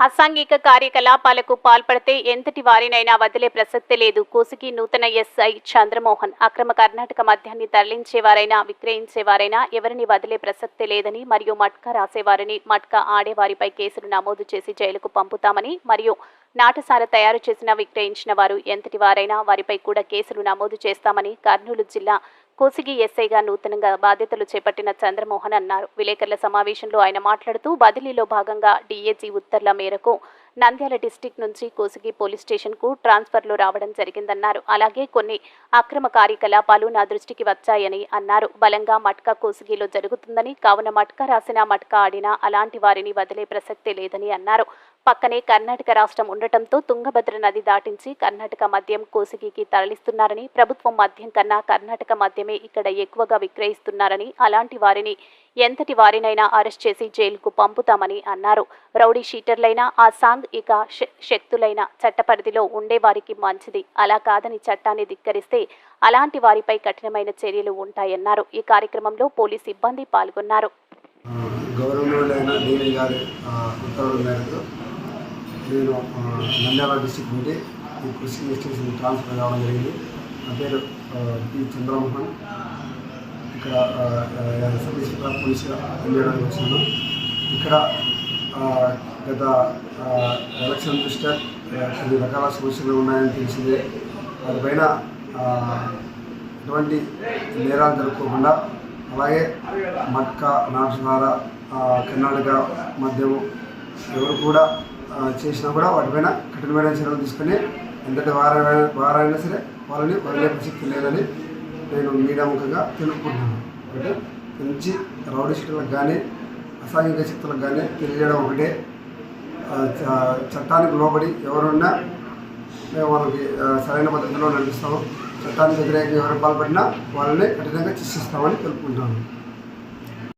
అసాంఘిక కార్యకలాపాలకు పాల్పడితే ఎంతటి వారినైనా వదిలే ప్రసక్తి లేదు. కోసికి నూతన ఎస్ఐ చంద్రమోహన్ అక్రమ కర్ణాటక మద్యాన్ని తరలించేవారైనా విక్రయించేవారైనా ఎవరిని వదిలే ప్రసక్తి లేదని మరియు మట్కా రాసేవారిని మట్కా ఆడేవారిపై కేసులు నమోదు చేసి జైలుకు పంపుతామని మరియు నాటసార తయారు చేసిన విక్రయించిన వారు ఎంతటి వారైనా వారిపై కూడా కేసులు నమోదు చేస్తామని కర్నూలు జిల్లా కోసిగి ఎస్ఐగా నూతనంగా బాధ్యతలు చేపట్టిన చంద్రమోహన్ అన్నారు. విలేకరుల సమావేశంలో ఆయన మాట్లాడుతూ బదిలీలో భాగంగా డీఏజీ ఉత్తర్ల మేరకు నంద్యాల డిస్టిక్ నుంచి కోసిగి పోలీస్ స్టేషన్కు ట్రాన్స్ఫర్లు రావడం జరిగిందన్నారు. అలాగే కొన్ని అక్రమ కార్యకలాపాలు నా దృష్టికి వచ్చాయని అన్నారు. బలంగా మట్కా కోసిగిలో జరుగుతుందని కావున మట్కా రాసిన మట్కా ఆడినా అలాంటి వారిని వదిలే ప్రసక్తే లేదని అన్నారు. పక్కనే కర్ణాటక రాష్ట్రం ఉండటంతో తుంగభద్ర నది దాటించి కర్ణాటక మద్యం కోసిగికి తరలిస్తున్నారని ప్రభుత్వం మద్యం కన్నా కర్ణాటక మద్యమే ఇక్కడ ఎక్కువగా విక్రయిస్తున్నారని అలాంటి వారిని ఎంతటి వారినైనా అరెస్ట్ చేసి జైలుకు పంపుతామని అన్నారు. రౌడీ షీటర్లైన ఆ సాంగ్ ఇక శ- శక్తులైన చట్టపరిధిలో ఉండేవారికి మంచిది. అలా కాదని చట్టాన్ని ధిక్కరిస్తే అలాంటి వారిపై కఠినమైన చర్యలు ఉంటాయన్నారు. ఈ కార్యక్రమంలో పోలీస్ సిబ్బంది పాల్గొన్నారు. గౌరవనీయులైన డీవీ గారి ఉత్తర్వుల మేరకు నేను నంద్యాల డిస్టిక్ నుండి ఈ కృషి స్టేషన్ ట్రాన్స్ఫర్ కావడం జరిగింది. నా పేరు పి. చంద్రమోహన్. ఇక్కడ ఆ, ఆ, సబ్ ఇన్స్పెక్టర్ పోలీసుగా పనిచేయడానికి వచ్చాను ఇక్కడ గత ఎలక్షన్ దృష్ట్యా కొన్ని రకాల సమస్యలు ఉన్నాయని తెలిసిందే. వాటిపైన ఎటువంటి నేరాలు జరుపుకోకుండా అలాగే మక్క నాటుసార కర్ణాటక మద్యము ఎవరు కూడా చేసినా కూడా వాటిపైన కఠినమైన చర్యలు తీసుకొని ఎంతటి వారైనా వారైనా సరే వాళ్ళని వదిలే ప్రసక్తి లేదని నేను మీడియా ముఖంగా తెలుపుకుంటున్నాను. అంటే మంచి రౌడీ శక్తులకు కానీ అసాంఘిక శక్తులకు కానీ తెలియజేయడం ఒకటే. చ- చట్టానికి లోబడి ఎవరున్నా మేము వాళ్ళకి సరైన పద్ధతిలో నడిపిస్తాము. చట్టానికి వ్యతిరేకంగా ఎవరు పాల్పడినా వాళ్ళని కఠినంగా శిక్షిస్తామని తెలుపుకుంటాను